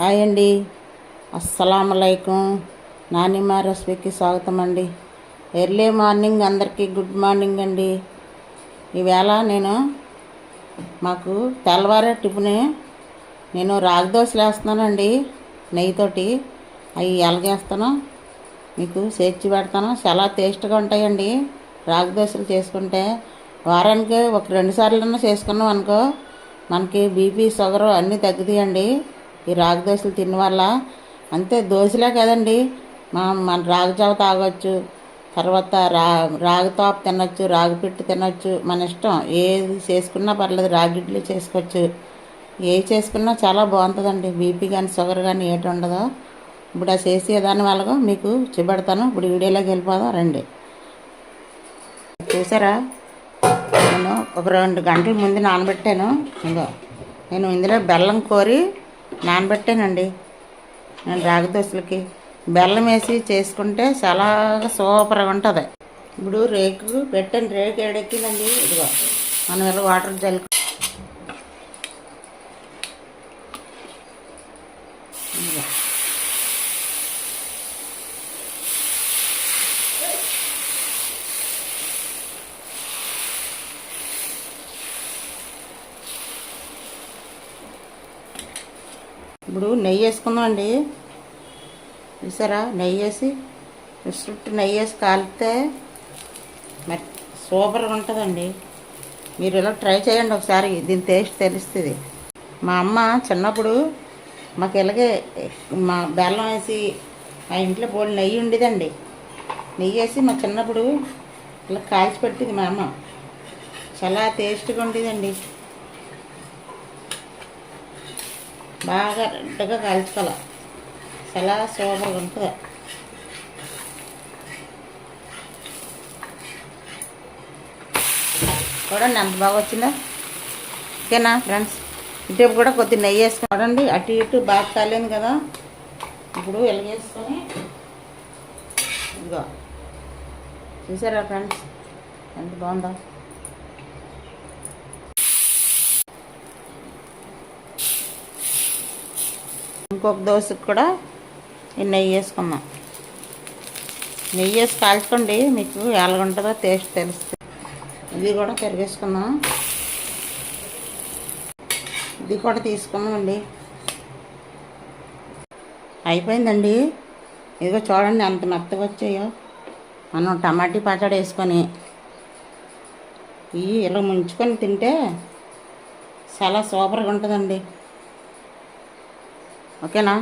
Hi అండి. అస్సలాములైకుం. నానిమ్మ రెసిపీకి స్వాగతం అండి ఎర్లీ మార్నింగ్ అందరికీ గుడ్ మార్నింగ్ అండి. ఈవేళ నేను మాకు తెల్లవారే టిఫిన్. నేను రాగి దోశలు వేస్తున్నానండి నెయ్యితోటి. అవి ఎలాగేస్తానో. మీకు చేర్చి పెడతాను. చాలా టేస్ట్గా ఉంటాయండి రాగి దోశలు చేసుకుంటే. వారానికి ఒక రెండు సార్లు చేసుకున్నాం అనుకో మనకి బీపీ షుగర్ అన్నీ తగ్గుతాయండి. ఈ రాగి దోశలు తిన్న వల్ల అంతే దోశలే కదండి. మనం మన రాగి జావ తాగొచ్చు తర్వాత రా రాగి తోప తినొచ్చు రాగి పిట్టు తినొచ్చు మన ఇష్టం. ఏది చేసుకున్నా పర్లేదు రాగి ఇడ్లీ చేసుకోవచ్చు. ఏది చేసుకున్నా చాలా బాగుంటుందండి. బీపీ కానీ షుగర్ కానీ ఏటి ఉండదో. ఇప్పుడు ఆ చేసే దాని వల్ల మీకు చూపెడతాను. ఇప్పుడు వీడియోలోకి వెళ్ళిపోదాం రండి. చూసారా? నేను ఒక రెండు గంటల ముందు నానబెట్టాను. ఇంకో నేను ఇందులో బెల్లం కోరి నానబెట్టానండి. నేను రాగి దోశలకి బెల్లం వేసి చేసుకుంటే చాలా సూపర్గా ఉంటుంది. ఇప్పుడు రేకు పెట్టాను రేకు ఏడెక్కిందండి ఇదిగో. మనం ఇలా వాటర్ జల్లు ఇదిగో. ఇప్పుడు నెయ్యి వేసుకుందామండి. చూసారా? నెయ్యి వేసి చుట్టూ నెయ్యి వేసి కాలితే మరి సూపర్గా ఉంటుందండి. మీరు ఇలా ట్రై చేయండి ఒకసారి దీని టేస్ట్ తెలుస్తుంది. మా అమ్మ చిన్నప్పుడు మాకు ఇలాగే మా బెల్లం వేసి మా ఇంట్లో పోలి నెయ్యి ఉండేదండి. నెయ్యి వేసి మా చిన్నప్పుడు ఇలా కాల్చి పెట్టింది మా అమ్మ. చాలా టేస్ట్గా ఉండేదండి. బాగా రెడ్గా కలుచుకోవాలి. చాలా సూపర్గా ఉంటుంది. చూడండి ఎంత బాగా వచ్చిందో. ఓకేనా ఫ్రెండ్స్? ఇటు కూడా కొద్ది నెయ్యి వేసుకొని చూడండి. అటు ఇటు బాగా కాలేదు కదా. ఇప్పుడు వెలిగేసుకొని ఇదిగో. చూసారా ఫ్రెండ్స్? ఎంత బాగుందో. ఇంకొక దోశకు కూడా ఈ నెయ్యి వేసుకుందాం. నెయ్యి వేసి కాల్చుకోండి మీకు ఎలాగుంటుందో టేస్ట్ తెలుస్తుంది. ఇవి కూడా పెరిగేసుకుందాం ఇది కూడా తీసుకుందామండి. అయిపోయిందండి. ఇదిగో చూడండి అంత మెత్తగా వచ్చాయో. మనం టమాటీ పచ్చడి వేసుకొని ఇవి ఇలా ముంచుకొని తింటే చాలా సూపర్గా ఉంటుందండి. ఓకేనా